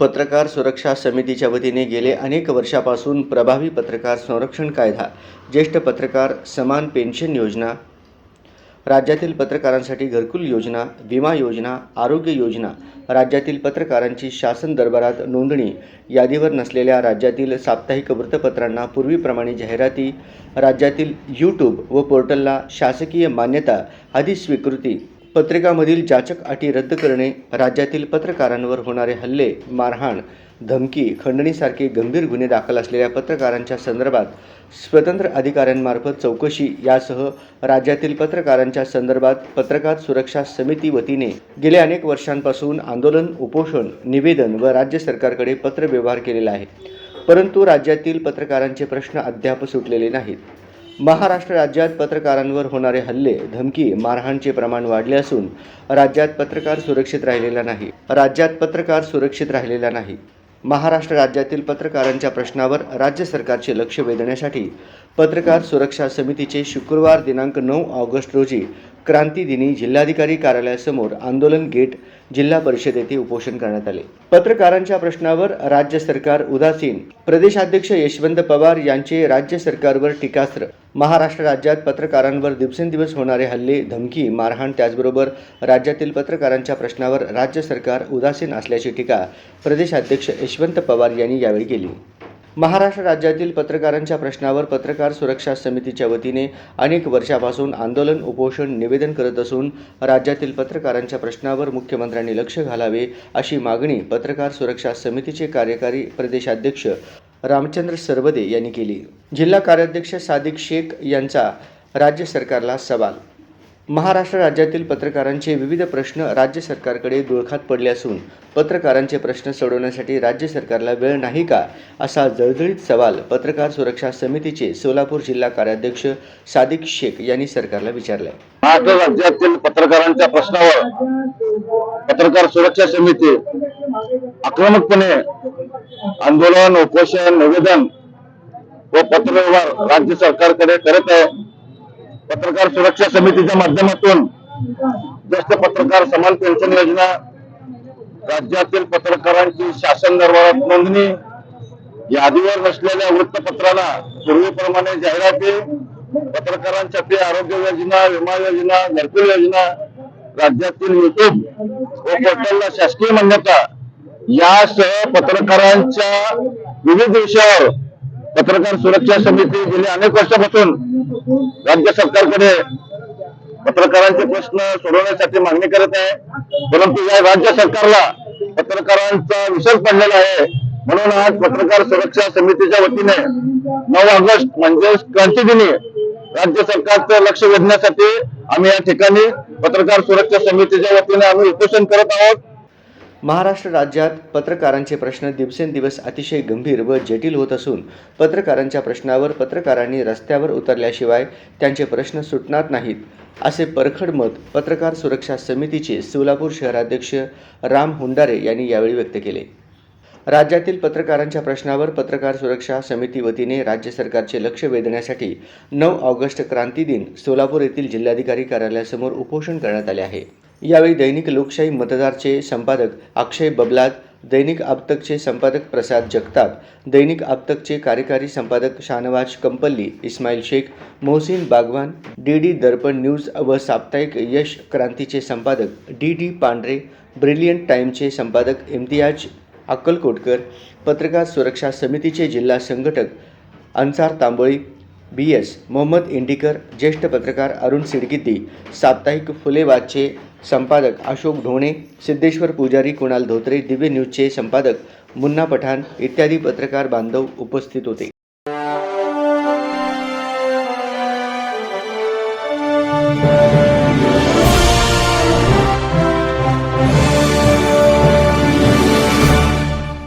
पत्रकार सुरक्षा समितीच्या वतीने गेले अनेक वर्षापासून प्रभावी पत्रकार संरक्षण कायदा ज्येष्ठ पत्रकार समान पेन्शन योजना राज्यातील पत्रकारांसाठी घरकुल योजना विमा योजना आरोग्य योजना राज्यातील पत्रकारांची शासन दरबारात नोंदणी यादीवर नसलेल्या राज्यातील साप्ताहिक वृत्तपत्रांना पूर्वीप्रमाणे जाहिराती राज्यातील यूट्यूब व पोर्टलला शासकीय मान्यता आदी स्वीकृती पत्रिकामधील जाचक अटी रद्द करणे राज्यातील पत्रकारांवर होणारे हल्ले मारहाण धमकी खंडणीसारखे गंभीर गुन्हे दाखल असलेल्या पत्रकारांच्या संदर्भात स्वतंत्र अधिकाऱ्यांमार्फत चौकशी यासह राज्यातील पत्रकारांच्या संदर्भात पत्रकार सुरक्षा समिती वतीने गेल्या अनेक वर्षांपासून आंदोलन उपोषण निवेदन व राज्य सरकारकडे पत्रव्यवहार केलेला आहे. परंतु राज्यातील पत्रकारांचे प्रश्न अद्याप सुटलेले नाहीत. महाराष्ट्र राज्यात पत्रकारांवर होणारे हल्ले धमकी मारहाणचे प्रमाण वाढले असून राज्यात पत्रकार सुरक्षित राहिलेला नाही. राज्यात पत्रकार सुरक्षित राहिलेला नाही. महाराष्ट्र राज्यातील पत्रकारांच्या प्रश्नावर राज्य सरकारचे लक्ष वेधण्यासाठी पत्रकार सुरक्षा समितीचे शुक्रवार दिनांक नऊ ऑगस्ट रोजी क्रांतीदिनी जिल्हाधिकारी कार्यालयासमोर आंदोलन गेट जिल्हा परिषद येथे उपोषण करण्यात आले. पत्रकारांच्या प्रश्नावर राज्य सरकार उदासीन. प्रदेशाध्यक्ष यशवंत पवार यांचे राज्य सरकारवर टीकास्त्र. महाराष्ट्र राज्यात पत्रकारांवर दिवसेंदिवस होणारे हल्ले धमकी मारहाण त्याचबरोबर राज्यातील पत्रकारांच्या प्रश्नावर राज्य सरकार उदासीन असल्याची टीका प्रदेशाध्यक्ष यशवंत पवार यांनी यावेळी केली. महाराष्ट्र राज्यातील पत्रकारांच्या प्रश्नावर पत्रकार सुरक्षा समितीच्या वतीने अनेक वर्षापासून आंदोलन उपोषण निवेदन करत असून राज्यातील पत्रकारांच्या प्रश्नावर मुख्यमंत्र्यांनी लक्ष घालावे अशी मागणी पत्रकार सुरक्षा समितीचे कार्यकारी प्रदेशाध्यक्ष रामचंद्र सरवदे यांनी केली. जिल्हा कार्याध्यक्ष सादिक शेख यांचा राज्य सरकारला सवाल महाराष्ट्र राज्यातील पत्रकारांचे विविध प्रश्न राज्य सरकारकडे दुळखात पडले असून पत्रकारांचे प्रश्न सोडवण्यासाठी राज्य सरकारला वेळ नाही का? असा जळजळीत सवाल पत्रकार सुरक्षा समितीचे सोलापूर जिल्हा कार्याध्यक्ष सादिक शेख यांनी सरकारला विचारलाय. महाराष्ट्र राज्यातील पत्रकारांच्या प्रश्नावर पत्रकार सुरक्षा समिती आक्रमकपणे आंदोलन उपोषण निवेदन व पत्रव्यवहार राज्य सरकारकडे करत आहे. पत्रकार सुरक्षा समितीच्या माध्यमातून ज्येष्ठ पत्रकार समान पेन्शन योजना राज्यातील पत्रकारांची शासन दरबारात नोंदणी यादीवर नसलेल्या वृत्तपत्राला पूर्वीप्रमाणे जाहिराती पत्रकारांसाठी आरोग्य योजना विमा योजना घरकुल योजना राज्यातील युट्यूब व पोर्टलला शासकीय मान्यता यासह पत्रकारांच्या विविध विषयावर पत्रकार सुरक्षा समिती गेली अनेक वर्षापासून राज्य सरकारकडे पत्रकारांचे प्रश्न सोडवण्यासाठी मागणी करत आहे. परंतु या राज्य सरकारला पत्रकारांचा विसर पडलेला आहे. म्हणून आज पत्रकार सुरक्षा समितीच्या वतीने नऊ ऑगस्ट म्हणजेच क्रांतीदिनी राज्य सरकारचं लक्ष वेधण्यासाठी आम्ही या ठिकाणी पत्रकार सुरक्षा समितीच्या वतीने आम्ही उपोषण करत आहोत. महाराष्ट्र राज्यात पत्रकारांचे प्रश्न दिवसेंदिवस अतिशय गंभीर व जटिल होत असून पत्रकारांच्या प्रश्नावर पत्रकारांनी रस्त्यावर उतरल्याशिवाय त्यांचे प्रश्न सुटणार नाहीत असे परखड मत पत्रकार सुरक्षा समितीचे सोलापूर शहराध्यक्ष राम हुंडारे यांनी यावेळी व्यक्त केले. राज्यातील पत्रकारांच्या प्रश्नावर पत्रकार सुरक्षा समिती वतीने राज्य सरकारचे लक्ष वेधण्यासाठी नऊ ऑगस्ट क्रांती दिन सोलापूर येथील जिल्हाधिकारी कार्यालयासमोर उपोषण करण्यात आले आहे. यावेळी दैनिक लोकशाही मतदारचे संपादक अक्षय बबलाद दैनिक आपतकचे संपादक प्रसाद जगताप दैनिक आपतकचे कार्यकारी संपादक Shahnawaz Kampalli Ismail Shaikh Mohsin Bagwan D D Darpan news व साप्ताहिक यश क्रांतीचे संपादक डी डी पांढरे ब्रिलियंट टाईमचे संपादक इम्तियाज अक्कलकोटकर पत्रकार सुरक्षा समितीचे जिल्हा संघटक अन्सार तांबोळी बी एस मोहम्मद इंडिकर ज्येष्ठ पत्रकार अरुण सिडगिती साप्ताहिक फुले संपादक अशोक ढोणे सिद्धेश्वर पुजारी कुणाल धोत्रे दिव्य न्यूजचे संपादक मुन्ना पठाण इत्यादी पत्रकार बांधव उपस्थित होते.